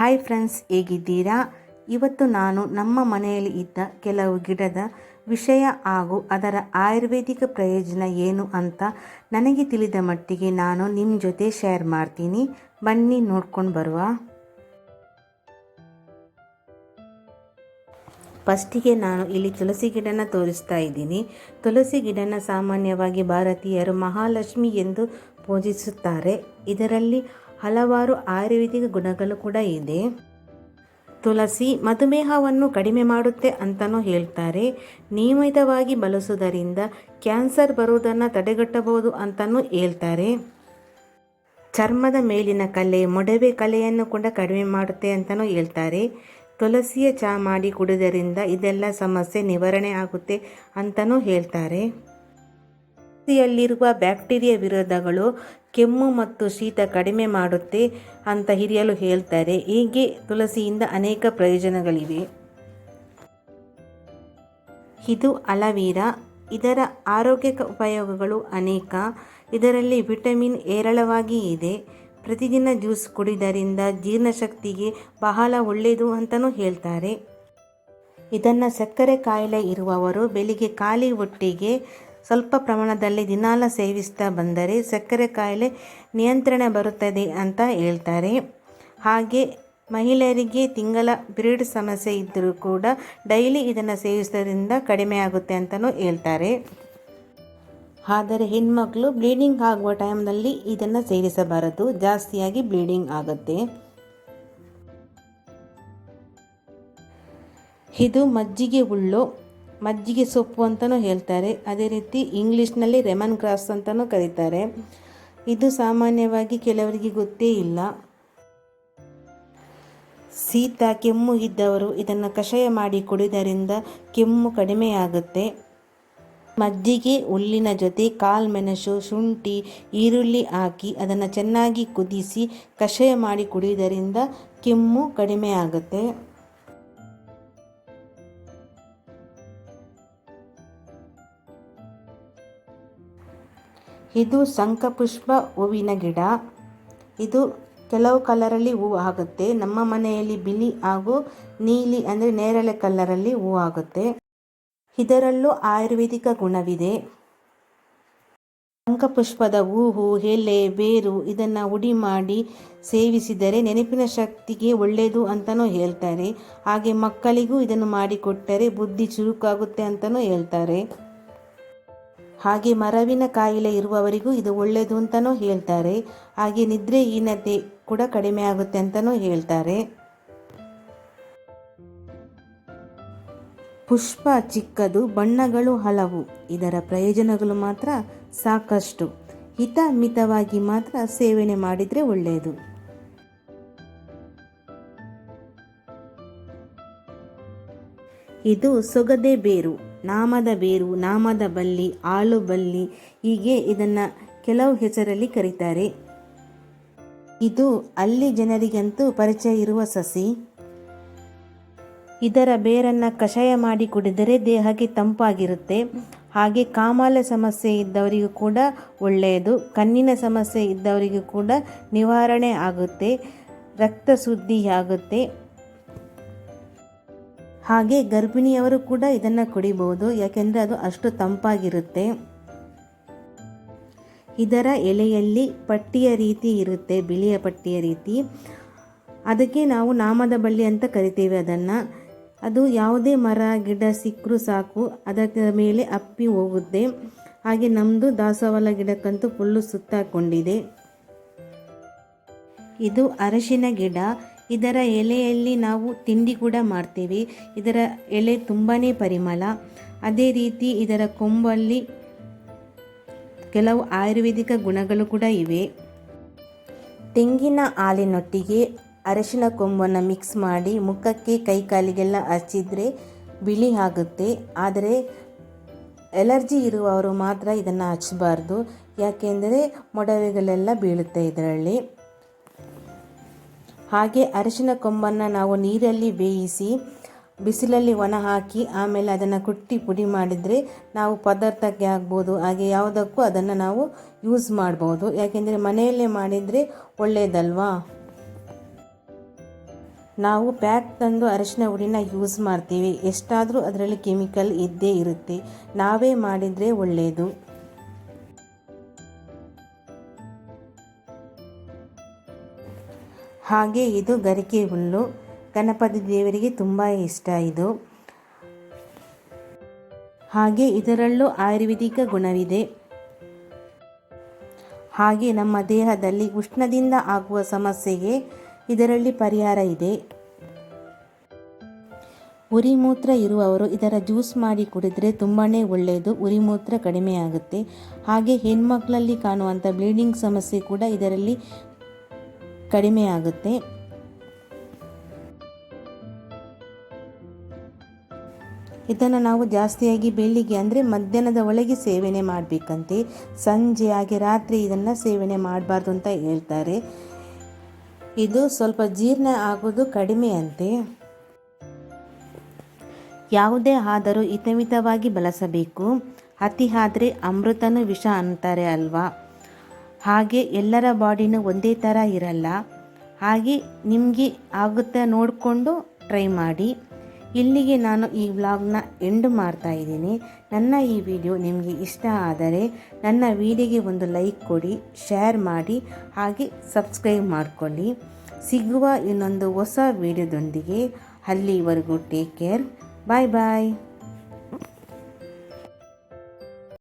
Hi friends ಹೇಗಿದ್ದೀರಾ? ಇವತ್ತು ನಾನು ನಮ್ಮ ಮನೆಯಲ್ಲಿ ಇದ್ದ ಕೆಲವು ಗಿಡದ ವಿಷಯ ಹಾಗೂ ಅದರ ಆಯುರ್ವೇದಿಕ ಪ್ರಯೋಜನ ಏನು ಅಂತ ನನಗೆ ತಿಳಿದ ಮಟ್ಟಿಗೆ ನಾನು ನಿಮ್ಮ ಜೊತೆ ಶೇರ್ ಮಾಡ್ತೀನಿ. ಬನ್ನಿ ನೋಡ್ಕೊಂಡು ಬರುವ. ಫಸ್ಟಿಗೆ ನಾನು ಇಲ್ಲಿ ತುಳಸಿ ಗಿಡನ ತೋರಿಸ್ತಾ ಇದ್ದೀನಿ. ತುಳಸಿ ಗಿಡನ ಸಾಮಾನ್ಯವಾಗಿ ಭಾರತೀಯರು ಮಹಾಲಕ್ಷ್ಮಿ ಎಂದು ಪೂಜಿಸುತ್ತಾರೆ. ಇದರಲ್ಲಿ ಹಲವಾರು ಆಯುರ್ವೇದಿಕ ಗುಣಗಳು ಕೂಡ ಇದೆ. ತುಳಸಿ ಮಧುಮೇಹವನ್ನು ಕಡಿಮೆ ಮಾಡುತ್ತೆ ಅಂತಲೂ ಹೇಳ್ತಾರೆ. ನಿಯಮಿತವಾಗಿ ಬಳಸುವುದರಿಂದ ಕ್ಯಾನ್ಸರ್ ಬರುವುದನ್ನು ತಡೆಗಟ್ಟಬಹುದು ಅಂತಲೂ ಹೇಳ್ತಾರೆ. ಚರ್ಮದ ಮೇಲಿನ ಕಲೆ, ಮೊಡವೆ ಕಲೆಯನ್ನು ಕೂಡ ಕಡಿಮೆ ಮಾಡುತ್ತೆ ಅಂತಲೂ ಹೇಳ್ತಾರೆ. ತುಳಸಿಯ ಚಹಾ ಮಾಡಿ ಕುಡಿದರಿಂದ ಇದೆಲ್ಲ ಸಮಸ್ಯೆ ನಿವಾರಣೆ ಆಗುತ್ತೆ ಅಂತಲೂ ಹೇಳ್ತಾರೆ. ತುಳಸಿಯಲ್ಲಿರುವ ಬ್ಯಾಕ್ಟೀರಿಯಾ ವಿರೋಧಗಳು ಕೆಮ್ಮು ಮತ್ತು ಶೀತ ಕಡಿಮೆ ಮಾಡುತ್ತೆ ಅಂತ ಹಿರಿಯಲು ಹೇಳ್ತಾರೆ. ಹೀಗೆ ತುಳಸಿಯಿಂದ ಅನೇಕ ಪ್ರಯೋಜನಗಳಿವೆ. ಇದು ಅಲವೀರಾ. ಇದರ ಆರೋಗ್ಯಕ ಉಪಯೋಗಗಳು ಅನೇಕ. ಇದರಲ್ಲಿ ವಿಟಮಿನ್ ಹೇರಳವಾಗಿ ಇದೆ. ಪ್ರತಿದಿನ ಜ್ಯೂಸ್ ಕುಡಿದರಿಂದ ಜೀರ್ಣಶಕ್ತಿಗೆ ಬಹಳ ಒಳ್ಳೆಯದು ಅಂತಲೂ ಹೇಳ್ತಾರೆ. ಇದನ್ನು ಸಕ್ಕರೆ ಕಾಯಿಲೆ ಇರುವವರು ಬೆಳಿಗ್ಗೆ ಖಾಲಿ ಹೊಟ್ಟೆಗೆ ಸ್ವಲ್ಪ ಪ್ರಮಾಣದಲ್ಲಿ ದಿನಾಲ ಸೇವಿಸ್ತಾ ಬಂದರೆ ಸಕ್ಕರೆ ಕಾಯಿಲೆ ನಿಯಂತ್ರಣ ಬರುತ್ತದೆ ಅಂತ ಹೇಳ್ತಾರೆ. ಹಾಗೆ ಮಹಿಳೆಯರಿಗೆ ತಿಂಗಳ ಪಿರಿಯಡ್ ಸಮಸ್ಯೆ ಇದ್ದರೂ ಕೂಡ ಡೈಲಿ ಇದನ್ನು ಸೇವಿಸೋದ್ರಿಂದ ಕಡಿಮೆ ಆಗುತ್ತೆ ಅಂತಲೂ ಹೇಳ್ತಾರೆ. ಆದರೆ ಹೆಣ್ಮಕ್ಳು ಬ್ಲೀಡಿಂಗ್ ಆಗುವ ಟೈಮ್ನಲ್ಲಿ ಇದನ್ನು ಸೇವಿಸಬಾರದು. ಜಾಸ್ತಿಯಾಗಿ ಬ್ಲೀಡಿಂಗ್ ಆಗುತ್ತೆ. ಇದು ಮಜ್ಜಿಗೆ ಹುಳ್ಳು ಮಜ್ಜಿಗೆ ಸೊಪ್ಪು ಅಂತಲೂ ಹೇಳ್ತಾರೆ. ಅದೇ ರೀತಿ ಇಂಗ್ಲೀಷ್ನಲ್ಲಿ ರೆಮನ್ ಗ್ರಾಸ್ ಅಂತಲೂ ಕರೀತಾರೆ. ಇದು ಸಾಮಾನ್ಯವಾಗಿ ಕೆಲವರಿಗೆ ಗೊತ್ತೇ ಇಲ್ಲ. ಶೀತ ಕೆಮ್ಮು ಇದ್ದವರು ಇದನ್ನು ಕಷಾಯ ಮಾಡಿ ಕುಡಿದರಿಂದ ಕೆಮ್ಮು ಕಡಿಮೆಯಾಗುತ್ತೆ ಮಜ್ಜಿಗೆ, ಹುಲ್ಲಿನ ಜೊತೆ ಕಾಳುಮೆಣಸು ಶುಂಠಿ, ಈರುಳ್ಳಿ ಹಾಕಿ ಅದನ್ನು ಚೆನ್ನಾಗಿ ಕುದಿಸಿ ಕಷಾಯ ಮಾಡಿ ಕುಡಿಯುವುದರಿಂದ ಕೆಮ್ಮು ಕಡಿಮೆ ಇದು ಸಂಕಪುಷ್ಪ ಹೂವಿನ ಗಿಡ. ಇದು ಕೆಲವು ಕಲರಲ್ಲಿ ಹೂವು ಆಗುತ್ತೆ. ನಮ್ಮ ಮನೆಯಲ್ಲಿ ಬಿಳಿ ಹಾಗೂ ನೀಲಿ ಅಂದರೆ ನೇರಳೆ ಕಲರಲ್ಲಿ ಹೂವು ಆಗುತ್ತೆ. ಇದರಲ್ಲೂ ಆಯುರ್ವೇದಿಕ ಗುಣವಿದೆ. ಶಂಖಪುಷ್ಪದ ಹೂವು, ಎಲೆ, ಬೇರು ಇದನ್ನು ಉಡಿ ಮಾಡಿ ಸೇವಿಸಿದರೆ ನೆನಪಿನ ಶಕ್ತಿಗೆ ಒಳ್ಳೆಯದು ಅಂತಲೂ ಹೇಳ್ತಾರೆ. ಹಾಗೆ ಮಕ್ಕಳಿಗೂ ಇದನ್ನು ಮಾಡಿಕೊಟ್ಟರೆ ಬುದ್ಧಿ ಚುರುಕಾಗುತ್ತೆ ಅಂತಲೂ ಹೇಳ್ತಾರೆ. ಹಾಗೆ ಮರವಿನ ಕಾಯಿಲೆ ಇರುವವರಿಗೂ ಇದು ಒಳ್ಳೆಯದು ಅಂತಲೂ ಹೇಳ್ತಾರೆ. ಹಾಗೆ ನಿದ್ರೆಹೀನತೆ ಕೂಡ ಕಡಿಮೆ ಆಗುತ್ತೆ ಅಂತಲೂ ಹೇಳ್ತಾರೆ. ಪುಷ್ಪ ಚಿಕ್ಕದು, ಬಣ್ಣಗಳು ಹಲವು. ಇದರ ಪ್ರಯೋಜನಗಳು ಮಾತ್ರ ಸಾಕಷ್ಟು. ಹಿತ ಮಿತವಾಗಿ ಮಾತ್ರ ಸೇವನೆ ಮಾಡಿದರೆ ಒಳ್ಳೆಯದು. ಇದು ಸೊಗದೆ ಬೇರು. ನಾಮದ ಬೇರು, ನಾಮದ ಬಳ್ಳಿ ಆಳು ಬಳ್ಳಿ ಹೀಗೆ ಇದನ್ನು ಕೆಲವು ಹೆಸರಲ್ಲಿ ಕರೀತಾರೆ. ಇದು ಅಲ್ಲಿ ಜನರಿಗಂತೂ ಪರಿಚಯ ಇರುವ ಸಸಿ. ಇದರ ಬೇರನ್ನು ಕಷಾಯ ಮಾಡಿ ಕುಡಿದರೆ ದೇಹಕ್ಕೆ ತಂಪಾಗಿರುತ್ತೆ. ಹಾಗೆ ಕಾಮಾಲೆ ಸಮಸ್ಯೆ ಇದ್ದವರಿಗೂ ಕೂಡ ಒಳ್ಳೆಯದು. ಕಣ್ಣಿನ ಸಮಸ್ಯೆ ಇದ್ದವರಿಗೂ ಕೂಡ ನಿವಾರಣೆ ಆಗುತ್ತೆ. ರಕ್ತ ಶುದ್ಧಿಯಾಗುತ್ತೆ ಹಾಗೆ ಗರ್ಭಿಣಿಯವರು ಕೂಡ ಇದನ್ನು ಕುಡಿಬಹುದು ಯಾಕೆಂದರೆ ಅದು ಅಷ್ಟು ತಂಪಾಗಿರುತ್ತೆ. ಇದರ ಎಲೆಯಲ್ಲಿ ಪಟ್ಟಿಯ ರೀತಿ ಇರುತ್ತೆ, ಬಿಳಿಯ ಪಟ್ಟಿಯ ರೀತಿ. ಅದಕ್ಕೆ ನಾವು ನಾಮದ ಬಳ್ಳಿ ಅಂತ ಕರಿತೇವೆ ಅದನ್ನು. ಅದು ಯಾವುದೇ ಮರ, ಗಿಡ ಸಿಕ್ಕರೂ ಸಾಕು, ಅದರ ಮೇಲೆ ಅಪ್ಪಿ ಹೋಗುತ್ತೆ. ಹಾಗೆ ನಮ್ಮದು ದಾಸವಾಳ ಗಿಡಕ್ಕಂತೂ ಫುಲ್ಲು ಸುತ್ತಾಕೊಂಡಿದೆ. ಇದು ಅರಶಿನ ಗಿಡ. ಇದರ ಎಲೆಯಲ್ಲಿ ನಾವು ತಿಂಡಿ ಕೂಡ ಮಾಡ್ತೇವೆ. ಇದರ ಎಲೆ ತುಂಬಾ ಪರಿಮಳ. ಅದೇ ರೀತಿ ಇದರ ಕೊಂಬಲ್ಲಿ ಕೆಲವು ಆಯುರ್ವೇದಿಕ ಗುಣಗಳು ಕೂಡ ಇವೆ. ತೆಂಗಿನ ಹಾಲಿನೊಟ್ಟಿಗೆ ಅರಶಿನ ಕೊಂಬನ್ನು ಮಿಕ್ಸ್ ಮಾಡಿ ಮುಖಕ್ಕೆ ಕೈ ಕಾಲಿಗೆಲ್ಲ ಹಚ್ಚಿದರೆ ಬಿಳಿ ಆಗುತ್ತೆ. ಆದರೆ ಎಲರ್ಜಿ ಇರುವವರು ಮಾತ್ರ ಇದನ್ನು ಹಚ್ಚಬಾರ್ದು ಯಾಕೆಂದರೆ ಮೊಡವೆಗಳೆಲ್ಲ ಬೀಳುತ್ತೆ ಇದರಲ್ಲಿ. ಹಾಗೆ ಅರಿಶಿನ ಕೊಂಬನ್ನು ನಾವು ನೀರಲ್ಲಿ ಬೇಯಿಸಿ ಬಿಸಿಲಲ್ಲಿ ಒಣ ಹಾಕಿ ಆಮೇಲೆ ಅದನ್ನು ಕುಟ್ಟಿ ಪುಡಿ ಮಾಡಿದರೆ ನಾವು ಪದಾರ್ಥಕ್ಕೆ ಆಗ್ಬೋದು. ಹಾಗೆ ಯಾವುದಕ್ಕೂ ಅದನ್ನು ನಾವು ಯೂಸ್ ಮಾಡ್ಬೋದು. ಯಾಕೆಂದರೆ ಮನೆಯಲ್ಲೇ ಮಾಡಿದರೆ ಒಳ್ಳೆಯದಲ್ವಾ ನಾವು ಪ್ಯಾಕ್ ತಂದು ಅರಿಶಿನ ಹುಡಿನ ಯೂಸ್ ಮಾಡ್ತೀವಿ. ಎಷ್ಟಾದರೂ ಅದರಲ್ಲಿ ಕೆಮಿಕಲ್ ಇದ್ದೇ ಇರುತ್ತೆ. ನಾವೇ ಮಾಡಿದರೆ ಒಳ್ಳೆಯದು ಹಾಗೆ ಇದು ಗರಿಕೆ ಹುಲ್ಲು. ಗಣಪತಿ ದೇವರಿಗೆ ತುಂಬ ಇಷ್ಟ ಇದು. ಹಾಗೆ ಇದರಲ್ಲೂ ಆಯುರ್ವೇದಿಕ ಗುಣವಿದೆ. ಹಾಗೆ ನಮ್ಮ ದೇಹದಲ್ಲಿ ಉಷ್ಣದಿಂದ ಆಗುವ ಸಮಸ್ಯೆಗೆ ಇದರಲ್ಲಿ ಪರಿಹಾರ ಇದೆ. ಉರಿಮೂತ್ರ ಇರುವವರು ಇದರ ಜ್ಯೂಸ್ ಮಾಡಿ ಕುಡಿದರೆ ತುಂಬಾ ಒಳ್ಳೆಯದು. ಉರಿಮೂತ್ರ ಕಡಿಮೆ ಆಗುತ್ತೆ ಹಾಗೆ ಹೆಣ್ಮಕ್ಳಲ್ಲಿ ಕಾಣುವಂಥ ಬ್ಲೀಡಿಂಗ್ ಸಮಸ್ಯೆ ಕೂಡ ಇದರಲ್ಲಿ ಕಡಿಮೆ ಆಗುತ್ತೆ ಇದನ್ನು ನಾವು ಜಾಸ್ತಿಯಾಗಿ ಬೆಳಿಗ್ಗೆ ಅಂದರೆ ಮಧ್ಯಾಹ್ನದ ಒಳಗೆ ಸೇವನೆ ಮಾಡಬೇಕಂತೆ. ಸಂಜೆ ಹಾಗೆ ರಾತ್ರಿ ಇದನ್ನು ಸೇವನೆ ಮಾಡಬಾರ್ದು ಅಂತ ಹೇಳ್ತಾರೆ. ಇದು ಸ್ವಲ್ಪ ಜೀರ್ಣ ಆಗೋದು ಕಡಿಮೆ ಅಂತೆ. ಯಾವುದೇ ಆದರೂ ಹಿತಮಿತವಾಗಿ ಬಳಸಬೇಕು. ಅತಿ ಆದರೆ ಅಮೃತನೂ ವಿಷ ಅಂತಾರೆ ಅಲ್ವಾ? ಹಾಗೆ ಎಲ್ಲರ ಬಾಡಿನೂ ಒಂದೇ ಥರ ಇರಲ್ಲ. ಹಾಗೆ ನಿಮಗೆ ಆಗುತ್ತೆ ನೋಡಿಕೊಂಡು ಟ್ರೈ ಮಾಡಿ. ಇಲ್ಲಿಗೆ ನಾನು ಈ ವ್ಲಾಗ್ನ ಎಂಡ್ ಮಾಡ್ತಾ ಇದ್ದೀನಿ. ನನ್ನ ಈ ವಿಡಿಯೋ ನಿಮಗೆ ಇಷ್ಟ ಆದರೆ ನನ್ನ ವಿಡಿಯೋಗೆ ಒಂದು ಲೈಕ್ ಕೊಡಿ ಶೇರ್ ಮಾಡಿ, ಹಾಗೆ ಸಬ್ಸ್ಕ್ರೈಬ್ ಮಾಡಿಕೊಳ್ಳಿ. ಸಿಗುವ ಇನ್ನೊಂದು ಹೊಸ ವಿಡಿಯೋದೊಂದಿಗೆ ಅಲ್ಲಿವರೆಗೂ ಟೇಕ್ ಕೇರ್ ಬಾಯ್ ಬಾಯ್